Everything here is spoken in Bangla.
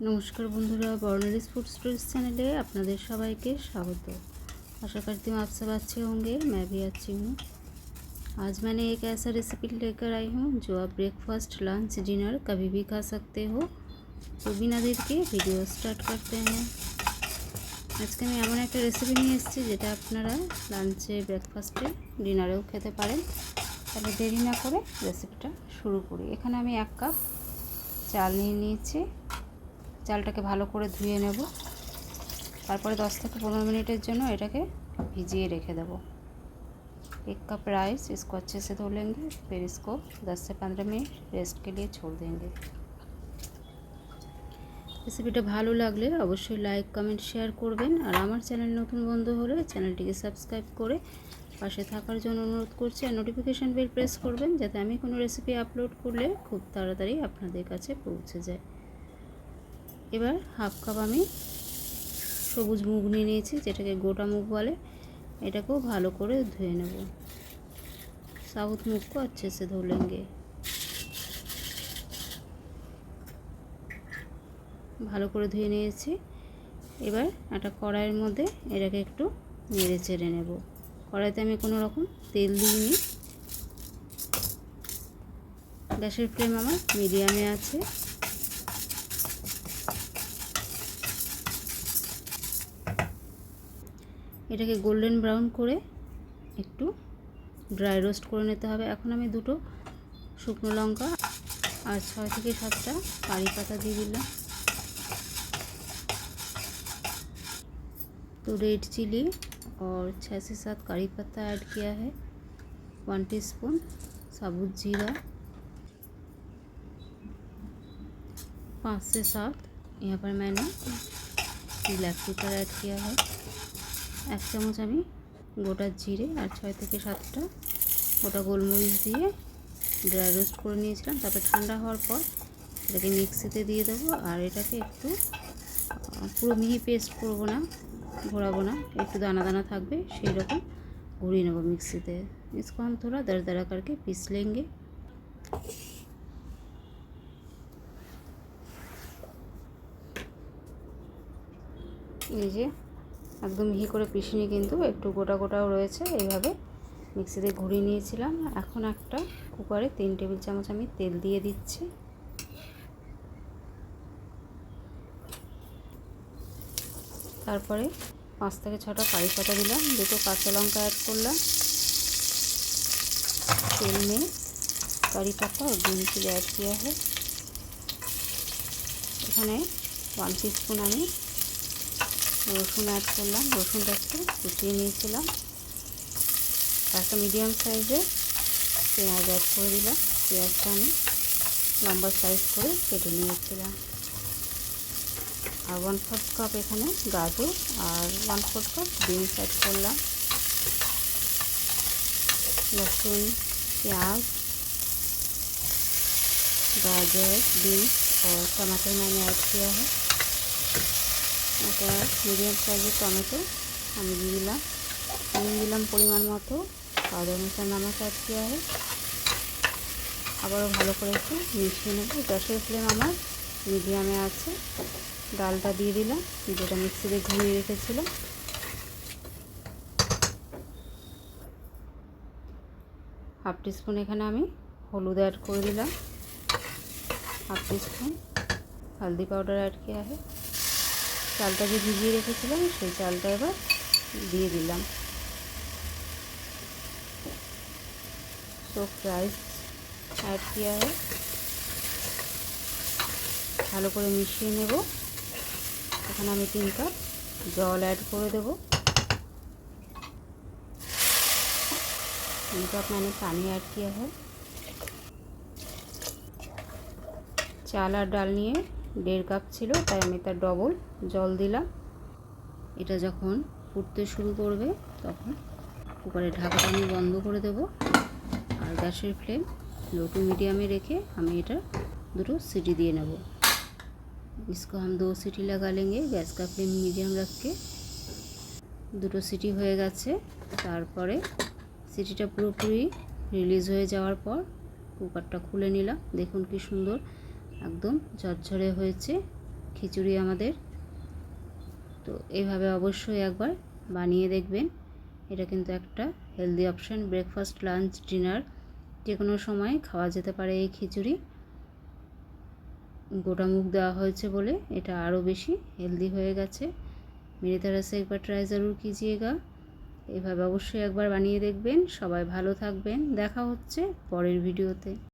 नमस्कार बंधुरा बर्नरिस फूड स्टोरीज चैनले আপনাদের সবাইকে স্বাগত आशा करती हूँ आप सब अच्छे होंगे मैं भी अच्छी हूँ आज मैंने एक ऐसा रेसिपी लेकर आई हूँ जो आप ब्रेकफास्ट लंच डिनर कभी भी खा सकते हो তো বিনা দেরকে ভিডিও স্টার্ট করতে हैं আজকে আমি এমন একটা রেসিপি নিয়ে এসেছি যেটা আপনারা লাঞ্চে ব্রেকফাস্টে ডিনারেও খেতে পারেন তাহলে দেরি না করে রেসিপিটা শুরু করি এখানে আমি এক কাপ চাল নিয়ে নিয়েছি চালটাকে ভালো করে ধুয়ে নেব তারপরে দশ থেকে পনেরো মিনিটের জন্য এটাকে ভিজিয়ে রেখে দেবো एक कप राइस इसको अच्छे से धो लेंगे फिर इसको 10 से 15 मिनट रेस्ट के लिए छोड़ देंगे রেসিপিটা ভালো লাগলে অবশ্যই লাইক কমেন্ট শেয়ার করবেন আর আমার চ্যানেল নতুন বন্ধু হলে চ্যানেলটিকে সাবস্ক্রাইব করে পাশে থাকার জন্য অনুরোধ করছি আর নোটিফিকেশান বেল প্রেস করবেন যাতে আমি কোনো রেসিপি আপলোড করলে খুব তাড়াতাড়ি আপনাদের কাছে পৌঁছে যায় এবার হাফ কাপ আমি সবুজ মুগ নিয়ে নিয়েছি, যেটাকে গোটা মুগ বলে। এটাকেও ভালো করে ধুয়ে নেব। সাউথ মুগ আচ্ছে সে ধুলেঙ্গে ভালো করে ধুয়ে নিয়েছি। এবার একটা কড়াইয়ের মধ্যে এটাকে একটু নেড়ে চেড়ে নেব। কড়াইতে আমি কোনো রকম তেল দিইনি। গ্যাসের ফ্লেম আমার মিডিয়ামে আছে। এটাকে গোল্ডেন ব্রাউন করে একটু ড্রাই রোস্ট করে নিতে হবে এখন আমি দুটো শুকনো লঙ্কা আর ছয় থেকে সাতটা কারি পাতা দিয়ে দিলাম तो रेड चिली और छः से सात कड़ी पत्ता ऐड किया है वन टीस्पून साबुत जीरा पाँच से सात यहाँ पर मैंने ब्लैक पेपर ऐड किया है এক চামচ আমি গোটা জিরে আর ছয় থেকে সাতটা গোটা গোলমরিচ দিয়ে ড্রাই রোস্ট করে নিয়েছিলাম তারপর ঠান্ডা হওয়ার পর এটাকে মিক্সিতে দিয়ে দেবো আর এটাকে একটু পুরো মিহি পেস্ট করবো না ঘোরাবো না একটু দানা দানা থাকবে সেই রকম ঘুরিয়ে নেবো মিক্সিতে इसको हम थोड़ा दर दरा करके पीस लेंगे এই যে একদম মিহি করে পিসিনি কিন্তু, একটু গোটা গোটাও রয়েছে, এইভাবে মিক্সিতে ঘুরিয়ে নিয়েছিলাম। এখন একটা কুকারে তিন টেবিল চামচ আমি তেল দিয়ে দিচ্ছি। তারপরে পাঁচ থেকে ছটা কারি পাতা দিলাম, দুটো কাঁচা লঙ্কা অ্যাড করলাম। তেল নিয়ে কারি পাতা ও গ্রিন চিলি অ্যাড দেওয়া হয়। এখানে ওয়ান টিস্পুন আমি রসুন অ্যাড করলাম রসুনটা একটু কুচিয়ে নিয়েছিলাম একটা মিডিয়াম সাইজের পেঁয়াজ অ্যাড করে দিলাম পেঁয়াজটা আমি লম্বা সাইজ করে কেটে নিয়েছিলাম আর ওয়ান ফোর্থ কাপ এখানে গাজর আর one fourth cup beans add করলাম लहसुन प्याज गाजर बीन्स और टमाटर मैंने ऐड किया है একটা মিডিয়াম সাইজের টমেটো আমি দিয়ে দিলাম। নিয়ে দিলাম পরিমাণ মতো। পাউডার মশলা নামা কাজ দেওয়া আবারও ভালো করে একটু মিশিয়ে নেব। গ্যাসের ফ্লেম আমার মিডিয়ামে আছে। ডালটা দিয়ে দিলাম। যেটা মিক্সিতে ঘুমিয়ে রেখেছিলাম। হাফ টিস্পুন এখানে আমি হলুদ অ্যাড করে দিলাম। Half teaspoon. Haldi powder add কে আছে চালটা যে ভিজিয়ে রেখেছিলাম সেই চালটা এবার দিয়ে দিলাম সোপ রাইস ऐड किया है ভালো করে মিশিয়ে নেব এখানে আমি তিন কাপ জল অ্যাড করে দেবো तीन कप मैंने पानी ऐड किया है চাল আর ডাল নিয়ে দেড় কাপ ছিল তাই আমি তার ডবল জল দিলাম এটা যখন ফুটতে শুরু করবে তখন কুকারে ঢাকাটা আমি বন্ধ করে দেব আর গ্যাসের ফ্লেম লো টু মিডিয়ামে রেখে আমি এটা দুটো সিটি দিয়ে নেব इसको हम दो सीटी लगा लेंगे गैस का फ्लेम मीडियम रख के দুটো সিটি হয়ে গেছে তারপরে সিটিটা পুরোপুরি রিলিজ হয়ে যাওয়ার পর কুকারটা খুলে নিলাম দেখুন কি সুন্দর একদম ঝরঝরে হয়েছে, খিচুড়ি আমাদের। তো এইভাবে অবশ্যই একবার বানিয়ে দেখবেন। এটা কিন্তু একটা healthy option breakfast lunch dinner যে কোনো সময় খাওয়া যেতে পারে এই খিচুড়ি। গোটা মুখ দেওয়া হয়েছে বলে এটা আরও বেশি হেলদি হয়ে গেছে। মেরে তারাসে একবার ট্রাই জরুর কিজিয়েগা এভাবে অবশ্যই একবার বানিয়ে দেখবেন। সবাই ভালো থাকবেন। দেখা হচ্ছে পরের ভিডিওতে।